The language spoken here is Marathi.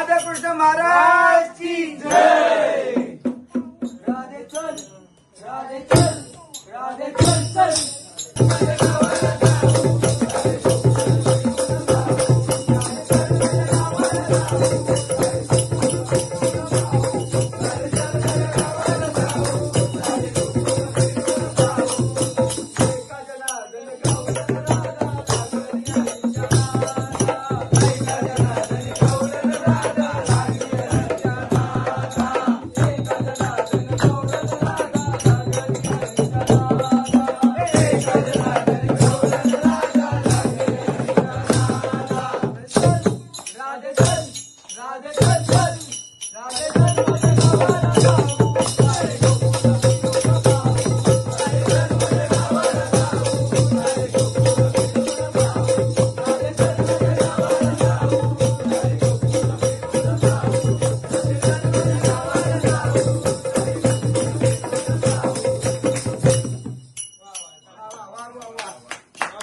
राधाकृष्ण महाराज की जय. राधे चल राधे चल राधे चल चल. राधे चल राधे चल चल राधे चल राधे